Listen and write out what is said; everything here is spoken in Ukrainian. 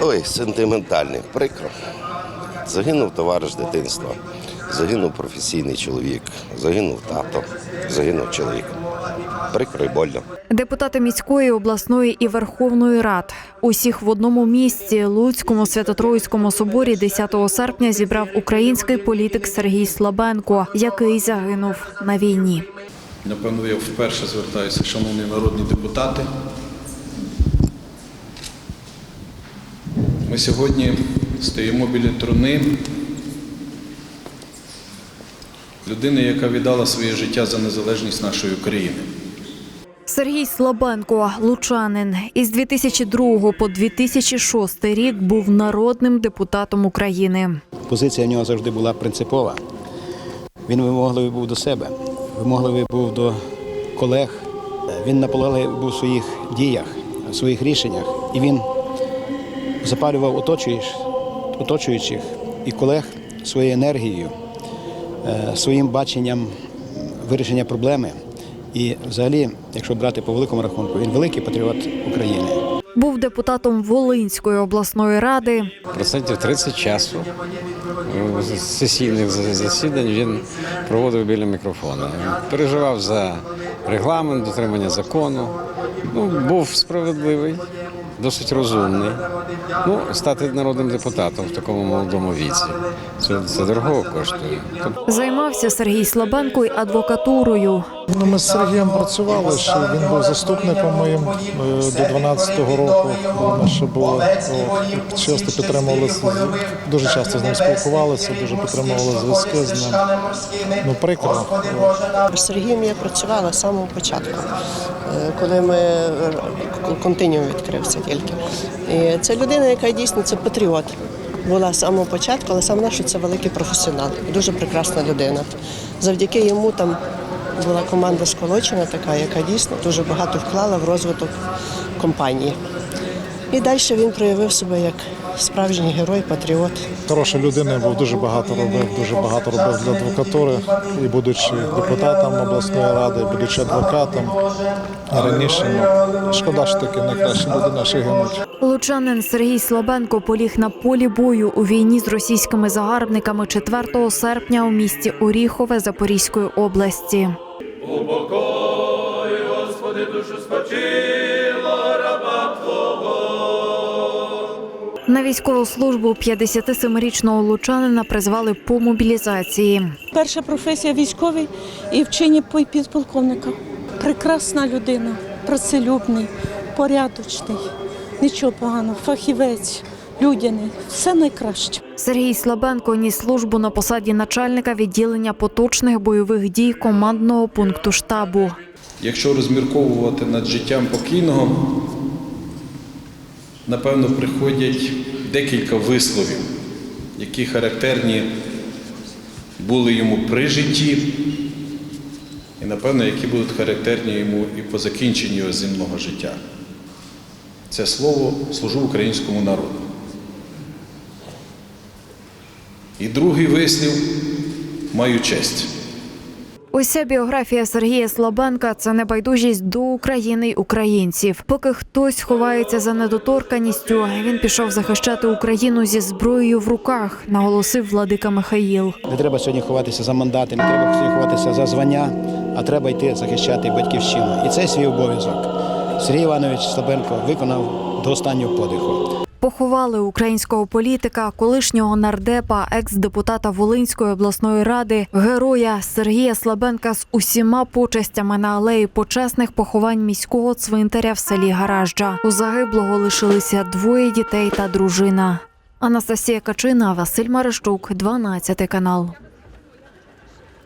Ой, сентиментальний, прикро. Загинув товариш дитинства, загинув професійний чоловік, загинув тато, загинув чоловік. Прикро і больно. Депутати міської, обласної і Верховної Рад усіх в одному місці Луцькому Свято-Троїцькому соборі 10 серпня зібрав український політик Сергій Слабенко, який загинув на війні. Напевно, я вперше звертаюся, шановні народні депутати. Ми сьогодні стоїмо біля труни людини, яка віддала своє життя за незалежність нашої України. Сергій Слабенко, лучанин, із 2002 по 2006 рік був народним депутатом України. Позиція в нього завжди була принципова. Він вимогливий був до себе, вимогливий був до колег. Він наполегливий був у своїх діях, у своїх рішеннях. І він запалював оточуюч- оточуючих і колег своєю енергією, е, своїм баченням вирішення проблеми. І взагалі, якщо брати по великому рахунку, він великий патріот України. Був депутатом Волинської обласної ради, Процентів 30 часу сесійних засідань він проводив біля мікрофона. Переживав за регламент, дотримання закону. Ну, був справедливий, досить розумний. Ну, стати народним депутатом в такому молодому віці. Це, це дорого коштує. Займався Сергій Слабенко й адвокатурою. Ну, ми з Сергієм працювали, ще він був заступником моїм е, до 12-го року. Ми ще були от, часто підтримувалися, дуже часто з ним спілкувалися, дуже підтримували зв'язки з ним. Ну, прикро. З Сергієм я працювала з самого початку, е, коли ми е, континіум відкрився тільки. І це людина, яка дійсно це патріот. Була з самого початку, але сам наш це великий професіонал, дуже прекрасна людина. Завдяки йому там була команда сколочена, така, яка дійсно дуже багато вклала в розвиток компанії. І далі він проявив себе як справжній герой, патріот. Хороша людина, був дуже багато робив, дуже багато робив для адвокатури. І будучи депутатом обласної ради, і будучи адвокатом, раніше ну, шкода, що таки найкращі люди наші гинуть. Лучанин Сергій Слабенко поліг на полі бою у війні з російськими загарбниками 4 серпня у місті Оріхове Запорізької області. На військову службу 57-річного лучанина призвали по мобілізації. Перша професія військовий і вчені по- підполковника. Прекрасна людина, працелюбний, порядочний, нічого поганого, фахівець, людяний, все найкраще. Сергій Слабенко ніс службу на посаді начальника відділення поточних бойових дій командного пункту штабу. Якщо розмірковувати над життям покійного, напевно, приходять декілька висловів, які характерні були йому при житті, і, напевно, які будуть характерні йому і по закінченні його земного життя. Це слово служу українському народу. І другий вислів маю честь. Уся біографія Сергія Слабенка це небайдужість до України й українців. Поки хтось ховається за недоторканістю, він пішов захищати Україну зі зброєю в руках, наголосив владика Михаїл. Не треба сьогодні ховатися за мандати, не треба сьогодні ховатися за звання, а треба йти захищати батьківщину. І це свій обов'язок. Сергій Іванович Слабенко виконав до останнього подиху. Поховали українського політика, колишнього нардепа, екс-депутата Волинської обласної ради, героя Сергія Слабенка з усіма почестями на алеї почесних поховань міського цвинтаря в селі Гаражджа. У загиблого лишилися двоє дітей та дружина. Анастасія Качина, Василь Марищук, 12 канал.